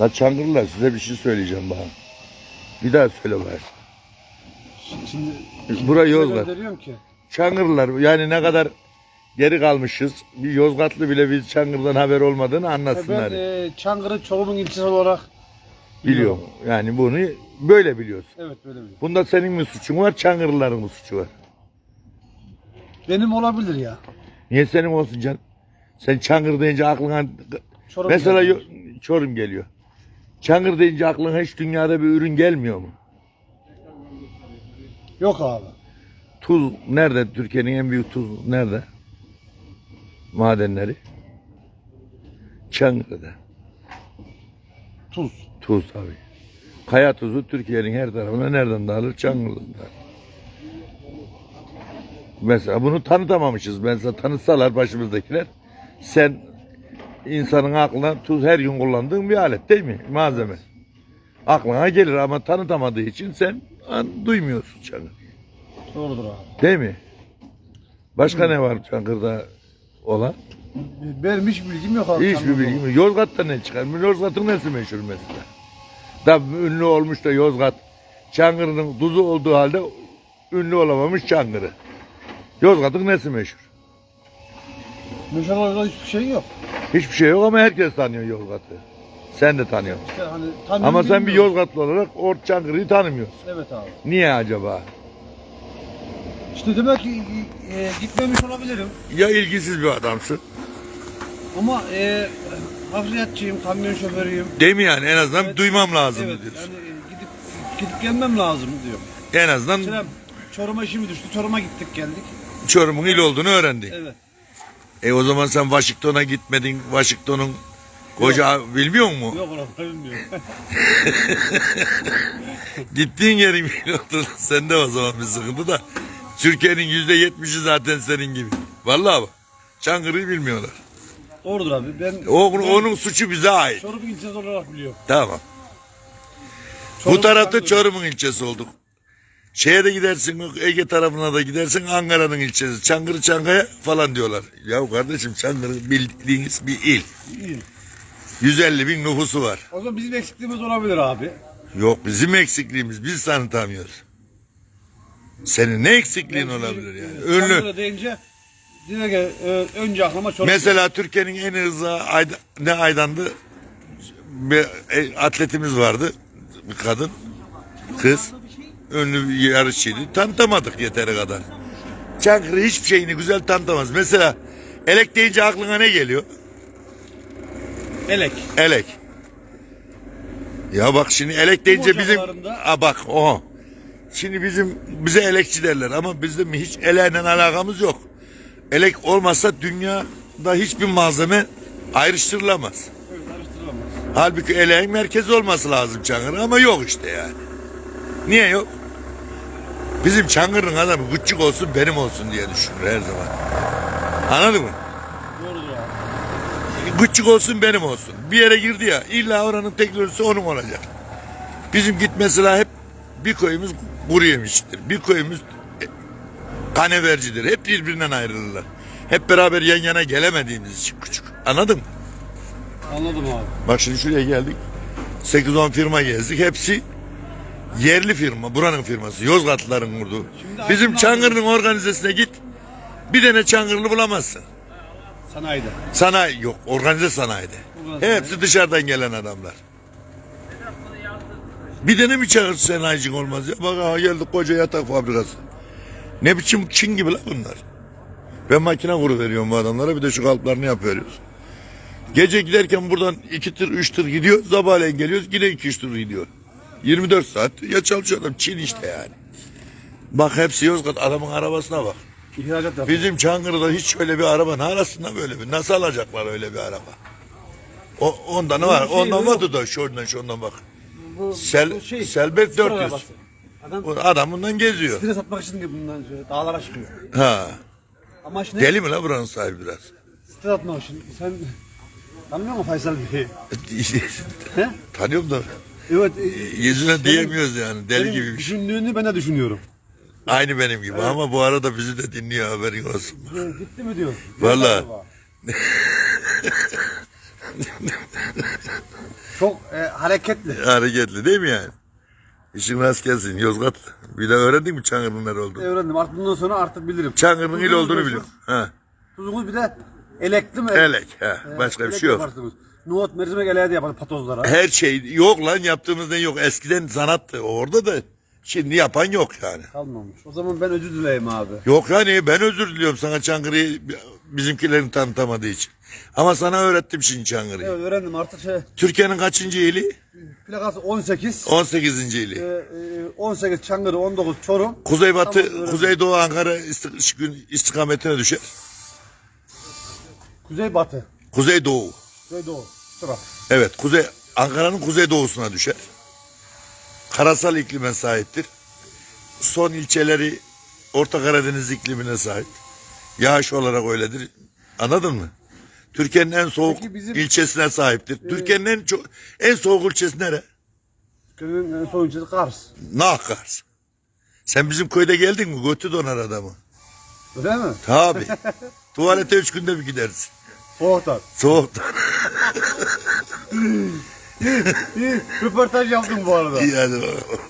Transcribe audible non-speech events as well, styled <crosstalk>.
La Çangırlılar size bir şey söyleyeceğim bana. Bir daha söyle bari. Şimdi Bura Yozgat. ki. Çangırlılar yani ne kadar geri kalmışız. Bir Yozgatlı bile biz Çangır'dan haber olmadığını Ben anlatsınlar. e, Çankırı Çorum'un ilçesi olarak Biliyorum. Yani bunu böyle biliyorsun. Evet böyle biliyorum. Bunda senin mi suçun var, Çangırlıların mı suçu var? Benim olabilir ya. Niye senin olsun can? Sen Çangır deyince aklına... Çorum Mesela geldi. yo- Çorum geliyor. Çangır deyince aklına hiç dünyada bir ürün gelmiyor mu? Yok abi. Tuz nerede? Türkiye'nin en büyük tuz nerede? Madenleri. Çangır'da. Tuz. Tuz tabii. Kaya tuzu Türkiye'nin her tarafına nereden dağılır? Çangır'dan dağılır. Mesela bunu tanıtamamışız. Mesela tanıtsalar başımızdakiler sen insanın aklına tuz her gün kullandığın bir alet değil mi? Malzeme. Aklına gelir ama tanıtamadığı için sen an, duymuyorsun Çangır. Doğrudur abi. Değil mi? Başka ne var Çankır'da olan? Benim hiç bilgim yok abi. Hiçbir bilgim yok. Yozgat'ta ne çıkar? Yozgat'ın nesi meşhur mesela? Da ünlü olmuş da Yozgat. Çankırı'nın tuzu olduğu halde ünlü olamamış Çankırı. Yozgat'ın nesi meşhur? Meşhur olarak hiçbir şey yok. Hiçbir şey yok ama herkes tanıyor Yozgat'ı. Sen de tanıyorsun. İşte hani Ama sen bir bilmiyorum. Yozgatlı olarak Ort Çankırı'yı tanımıyorsun. Evet abi. Niye acaba? İşte demek ki e, gitmemiş olabilirim. Ya ilgisiz bir adamsın. Ama e, hafriyatçıyım, kamyon şoförüyüm. Değil mi yani? En azından Evet. duymam lazım Evet, diyorsun. yani e, gidip gidip gelmem lazım diyorum. En azından Mesela Çorum'a işimi düştü. Çorum'a gittik geldik. Çorum'un il olduğunu öğrendin. Evet. E o zaman sen Washington'a gitmedin. Washington'un koca bilmiyor musun? Yok oraları bilmiyorum. <laughs> Gittiğin yerin bil oldu. Sende o zaman bir sıkıntı da. Türkiye'nin yüzde yetmişi zaten senin gibi. Vallahi bak. Çankırı'yı bilmiyorlar. Doğrudur abi. Ben O, onun suçu bize ait. Çorum ilçesi olarak biliyorum. Tamam. Çorum, Bu tarafta. Çorum'un ilçesi olduk. Şeye de gidersin Ege tarafına da gidersin Ankara'nın ilçesi. Çankırı Çankaya falan diyorlar. Ya kardeşim Çankırı bildiğiniz bir il. İyi. 150 bin nüfusu var. O zaman bizim eksikliğimiz olabilir abi. Yok bizim eksikliğimiz biz tanıtamıyoruz. Senin ne eksikliğin olabilir yani? Ünlü. Çankırı deyince direkt e, önce aklıma Çorum. Mesela Türkiye'nin en hızlı ayda, ne aydandı? Bir e, atletimiz vardı. Bir kadın. Kız. Ünlü bir yarışçıydı. Tanıtamadık yeteri kadar. Çankırı hiçbir şeyini güzel tanıtamaz. Mesela elek deyince aklına ne geliyor? Elek. Elek. Ya bak şimdi elek deyince bizim... Ha bak o. Şimdi bizim bize elekçi derler ama bizim hiç eleğle alakamız yok. Elek olmazsa dünyada hiçbir malzeme ayrıştırılamaz. Evet karıştırılamaz. Halbuki eleğin merkezi olması lazım Çankırı ama yok işte yani. Niye yok? Bizim Çankırı'nın adamı küçük olsun benim olsun diye düşünür her zaman. Anladın mı? Doğrudur abi. Küçük olsun benim olsun. Bir yere girdi ya illa oranın teknolojisi onun olacak. Bizim git mesela hep bir koyumuz kuru yemiştir. Bir koyumuz e, kanevercidir. Hep birbirinden ayrılırlar. Hep beraber yan yana gelemediğimiz için küçük. Anladın mı? Anladım abi. Bak şimdi şuraya geldik. 8-10 firma gezdik. Hepsi yerli firma. Buranın firması. Yozgatlıların. Şimdi Bizim Aydın Çangırı'nın organizesine git. Bir tane Çangırlı bulamazsın. Sanayide. Sanayi yok. Organize sanayide. Organize Hepsi dışarıdan gelen adamlar. Bir tane mi çağır sanayicin olmaz ya? Bak aha geldik koca yatak fabrikası. Ne biçim Çin gibi la bunlar. Ben makine kuru veriyorum bu adamlara bir de şu kalıplarını yapıyoruz. Gece giderken buradan iki tır üç tır gidiyor. Sabahleyin geliyoruz yine iki üç tır gidiyor. 24 saat ya çalışıyor adam Çin işte yani. Bak hepsi Yozgat adamın arabasına bak. İhracat yapıyor. Bizim Çankırı'da hiç öyle bir araba arasında böyle bir nasıl alacaklar öyle bir araba? O, ondan var. şey ondan yok. vardı da şuradan şuradan bak. Bu, Sel, bu şey, Selbet spor 400. arabası. Adam Adam bundan geziyor. stres atmak için de bundan şöyle dağlara çıkıyor. Ha. Ama şimdi Deli mi la buranın sahibi biraz? stres atmak için. Sen tanımıyor musun Faysal Bey'i? He? <laughs> Tanıyorum da Evet. e, yüzüne diyemiyoruz yani deli senin gibi bir şey. Düşündüğünü ben de düşünüyorum. Aynı benim gibi ama bu arada bizi de dinliyor haberin olsun. E, Gitti mi diyor. <laughs> Vallahi. Acaba? Çok e, hareketli. Hareketli değil mi yani? İşin rast gelsin Yozgat. Bir de öğrendin mi Çankırı'nın nere olduğunu? Öğrendim. Artık bundan sonra artık bilirim. Çankırı'nın il Tuzumuz olduğunu biliyorum. Ha. Tuzumuz bir de elekli mi? Elek. Ha. Başka bir şey yok. yaparsınız. Nohut mercimek eleği de yapar patozlara. Her şey yok lan yaptığımızdan yok. Eskiden sanattı orada da şimdi yapan yok yani. Kalmamış. O zaman ben özür dileyim abi. Yok yani ben özür diliyorum sana Çankırı'yı bizimkilerin tanıtamadığı için. Ama sana öğrettim şimdi Çankırı'yı. Evet öğrendim artık şey Türkiye'nin kaçıncı ili? plakası 18. 18. ili. Ee, e, 18 Çankırı 19 Çorum. Kuzeybatı, Tamam, öğrendim. Kuzeydoğu Ankara isti- istikametine düşer. Kuzeybatı. Kuzeydoğu. Kuzeydoğu. Sıra. Evet, kuzey Ankara'nın kuzeydoğusuna düşer. Karasal iklime sahiptir. Son ilçeleri Orta Karadeniz iklimine sahip. Yağış olarak öyledir. Anladın mı? Türkiye'nin en soğuk Peki bizim- ilçesine sahiptir. Türkiye'nin en çok en soğuk ilçesi nere? Köyün en son ilçesi Kars. Nakars. Sen bizim köyde geldin mi? Götü donar adamı. Öyle mi? Tabi. <laughs> Tuvalete üç günde bir gidersin. Soğuktan. Soğuktan. İyi. Röportaj yaptım bu arada. İyi hadi bakalım.